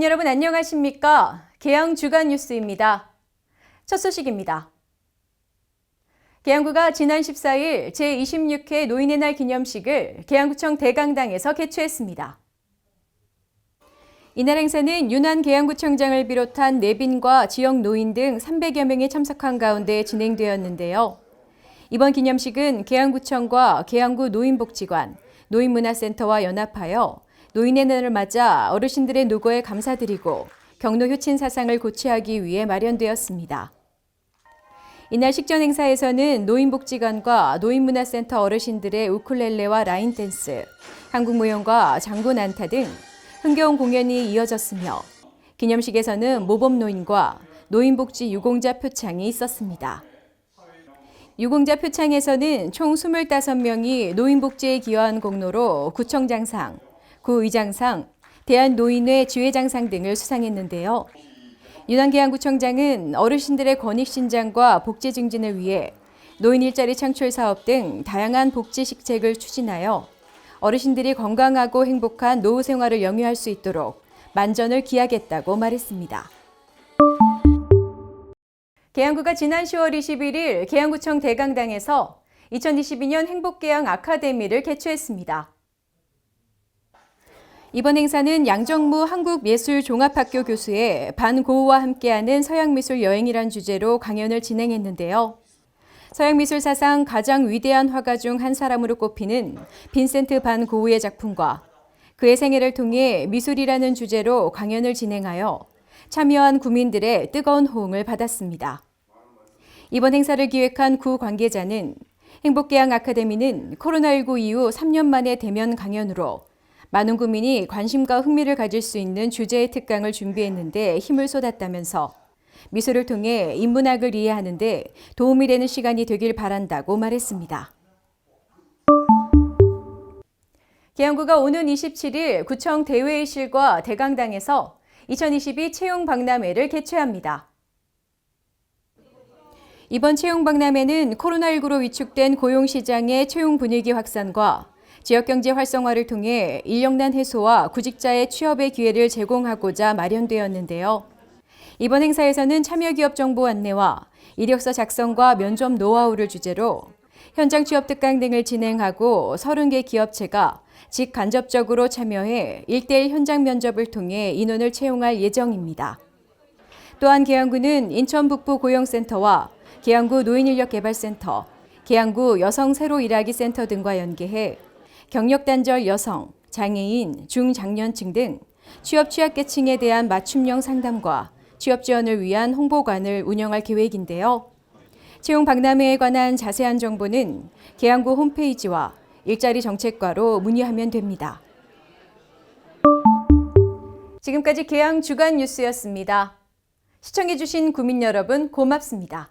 국민 여러분 안녕하십니까? 계양 주간 뉴스입니다. 첫 소식입니다. 계양구가 지난 14일 제26회 노인의 날 기념식을 계양구청 대강당에서 개최했습니다. 이날 행사는 윤한 계양구청장을 비롯한 내빈과 지역 노인 등 300여 명이 참석한 가운데 진행되었는데요. 이번 기념식은 계양구청과 계양구 노인복지관, 노인문화센터와 연합하여 노인의 날을 맞아 어르신들의 노고에 감사드리고 경로 효친 사상을 고취하기 위해 마련되었습니다. 이날 식전 행사에서는 노인복지관과 노인문화센터 어르신들의 우쿨렐레와 라인 댄스, 한국무용과 장구 난타 등 흥겨운 공연이 이어졌으며 기념식에서는 모범노인과 노인복지 유공자 표창이 있었습니다. 유공자 표창에서는 총 25명이 노인복지에 기여한 공로로 구청장상, 구의장상, 대한노인회 지회장상 등을 수상했는데요. 윤한계양구청장은 어르신들의 권익 신장과 복지 증진을 위해 노인 일자리 창출 사업 등 다양한 복지 식책을 추진하여 어르신들이 건강하고 행복한 노후 생활을 영위할 수 있도록 만전을 기하겠다고 말했습니다. 계양구가 지난 10월 21일 계양구청 대강당에서 2022년 행복계양 아카데미를 개최했습니다. 이번 행사는 양정무 한국예술종합학교 교수의 반고우와 함께하는 서양미술 여행이란 주제로 강연을 진행했는데요. 서양미술 사상 가장 위대한 화가 중 한 사람으로 꼽히는 빈센트 반 고우의 작품과 그의 생애를 통해 미술이라는 주제로 강연을 진행하여 참여한 구민들의 뜨거운 호응을 받았습니다. 이번 행사를 기획한 구 관계자는 행복계양 아카데미는 코로나19 이후 3년 만에 대면 강연으로 많은 국민이 관심과 흥미를 가질 수 있는 주제의 특강을 준비했는데 힘을 쏟았다면서 미술을 통해 인문학을 이해하는데 도움이 되는 시간이 되길 바란다고 말했습니다. 계양구가 오는 27일 구청 대회의실과 대강당에서 2022 채용 박람회를 개최합니다. 이번 채용 박람회는 코로나19로 위축된 고용 시장의 채용 분위기 확산과 지역 경제 활성화를 통해 인력난 해소와 구직자의 취업의 기회를 제공하고자 마련되었는데요. 이번 행사에서는 참여기업 정보 안내와 이력서 작성과 면접 노하우를 주제로 현장 취업 특강 등을 진행하고 30개 기업체가 직간접적으로 참여해 1대1 현장 면접을 통해 인원을 채용할 예정입니다. 또한 계양구는 인천 북부 고용센터와 계양구 노인인력개발센터, 계양구 여성 새로 일하기 센터 등과 연계해 경력단절 여성, 장애인, 중장년층 등 취업 취약계층에 대한 맞춤형 상담과 취업 지원을 위한 홍보관을 운영할 계획인데요. 채용 박람회에 관한 자세한 정보는 계양구 홈페이지와 일자리 정책과로 문의하면 됩니다. 지금까지 계양 주간 뉴스였습니다. 시청해주신 구민 여러분 고맙습니다.